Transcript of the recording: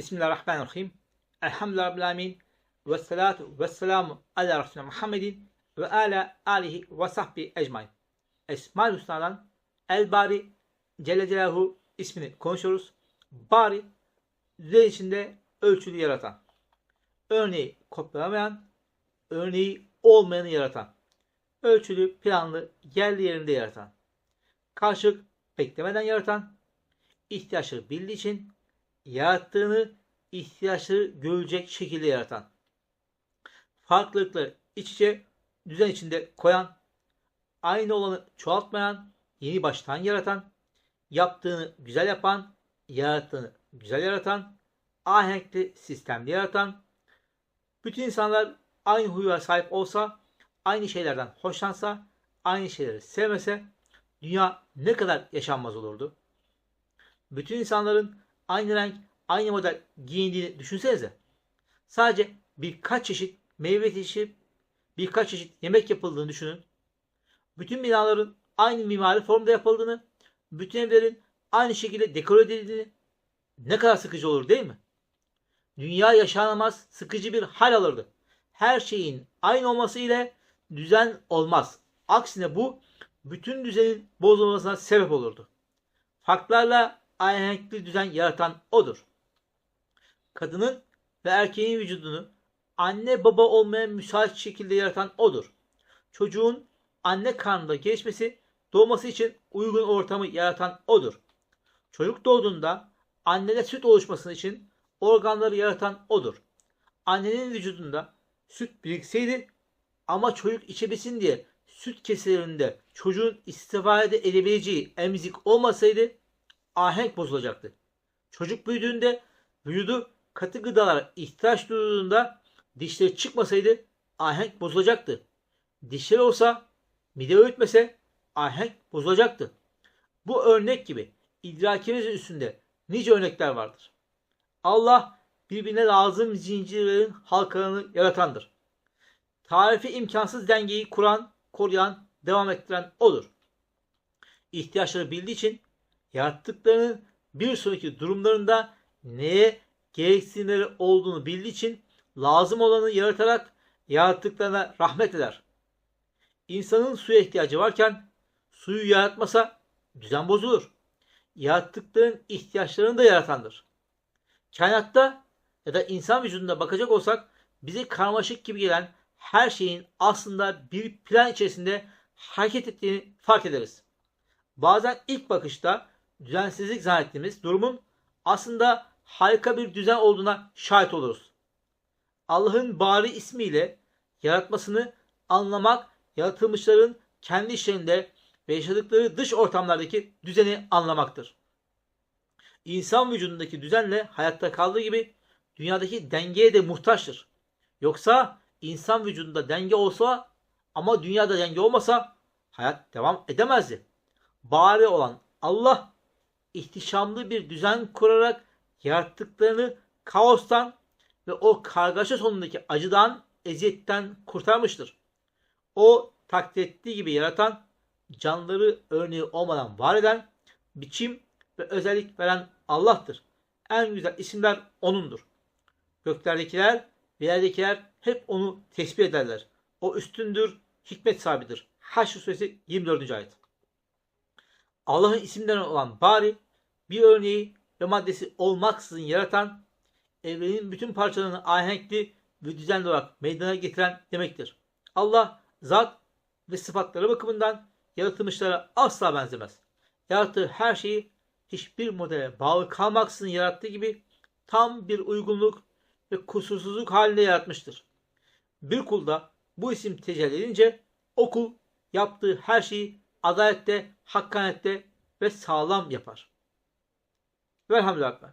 Bismillahirrahmanirrahim. Elhamdülillahi. Ve salatu ve selamu ala Resulü Muhammedin ve ala alihi ve sahbihi ecmain. Esma-ül Hüsna'dan El Bari Celle Celaluhu ismini konuşuyoruz. Bari düzen içinde ölçülü yaratan. Örneği kopyalamayan, örneği olmayanı yaratan. Ölçülü, planlı, yerli yerinde yaratan. Karşılık beklemeden yaratan. ihtiyaçları bildiği için yarattığını ihtiyaçları görecek şekilde yaratan, farklılıkları iç içe düzen içinde koyan, aynı olanı çoğaltmayan, yeni baştan yaratan, yaptığını güzel yapan, yarattığını güzel yaratan, ahenkli sistemli yaratan, bütün insanlar aynı huya sahip olsa, aynı şeylerden hoşlansa, aynı şeyleri sevmese, dünya ne kadar yaşanmaz olurdu? Bütün insanların aynı renk, aynı model giyindiğini düşünsenize. Sadece birkaç çeşit meyve yetişip birkaç çeşit yemek yapıldığını düşünün. Bütün binaların aynı mimari formda yapıldığını, bütün evlerin aynı şekilde dekore edildiğini ne kadar sıkıcı olur değil mi? Dünya yaşanamaz, sıkıcı bir hal alırdı. Her şeyin aynı olması ile düzen olmaz. Aksine bu bütün düzenin bozulmasına sebep olurdu. Farklarla ahenkli düzen yaratan odur. Kadının ve erkeğin vücudunu anne baba olmaya müsait şekilde yaratan odur. Çocuğun anne karnında gelişmesi, doğması için uygun ortamı yaratan odur. Çocuk doğduğunda annede süt oluşması için organları yaratan odur. Annenin vücudunda süt birikseydi ama çocuk içebilsin diye süt keselerinde çocuğun istifade edebileceği emzik olmasaydı ahenk bozulacaktı. Çocuk büyüdüğünde vücudu katı gıdalara ihtiyaç duyduğunda dişleri çıkmasaydı ahenk bozulacaktı. Dişleri olsa mide öğütmese ahenk bozulacaktı. Bu örnek gibi idrakimizin üstünde nice örnekler vardır. Allah birbirine lazım zincirlerin halkalarını yaratandır. Tarifi imkansız dengeyi kuran, koruyan, devam ettiren odur. İhtiyaçları bildiği için yarattıklarının bir sonraki durumlarında neye gereksinimleri olduğunu bildiği için lazım olanı yaratarak yarattıklarına rahmet eder. İnsanın suya ihtiyacı varken suyu yaratmasa düzen bozulur. Yarattıkların ihtiyaçlarını da yaratandır. Kainatta ya da insan vücudunda bakacak olsak bize karmaşık gibi gelen her şeyin aslında bir plan içerisinde hareket ettiğini fark ederiz. Bazen ilk bakışta düzensizlik zannettiğimiz durumun aslında harika bir düzen olduğuna şahit oluruz. Allah'ın bari ismiyle yaratmasını anlamak, yaratılmışların kendi işlerinde ve yaşadıkları dış ortamlardaki düzeni anlamaktır. İnsan vücudundaki düzenle hayatta kaldığı gibi dünyadaki dengeye de muhtaçtır. Yoksa insan vücudunda denge olsa ama dünyada denge olmasa hayat devam edemezdi. Bari olan Allah ihtişamlı bir düzen kurarak yarattıklarını kaostan ve o kargaşa sonundaki acıdan, eziyetten kurtarmıştır. O takdir ettiği gibi yaratan, canları örneği olmadan var eden, biçim ve özellik veren Allah'tır. En güzel isimler O'nundur. Göklerdekiler yerdekiler hep O'nu tesbih ederler. O üstündür, hikmet sahibidir. Haşr suresi 24. ayet. Allah'ın isimlerinden olan bari bir örneği ve maddesi olmaksızın yaratan, evrenin bütün parçalarını ahenkli ve düzenli olarak meydana getiren demektir. Allah zat ve sıfatları bakımından yaratılmışlara asla benzemez. Yarattığı her şeyi hiçbir modele bağlı kalmaksızın yarattığı gibi tam bir uygunluk ve kusursuzluk halinde yaratmıştır. Bir kulda bu isim tecelli edince o kul yaptığı her şeyi adalette, hakkanette ve sağlam yapar. Velhamdülillah.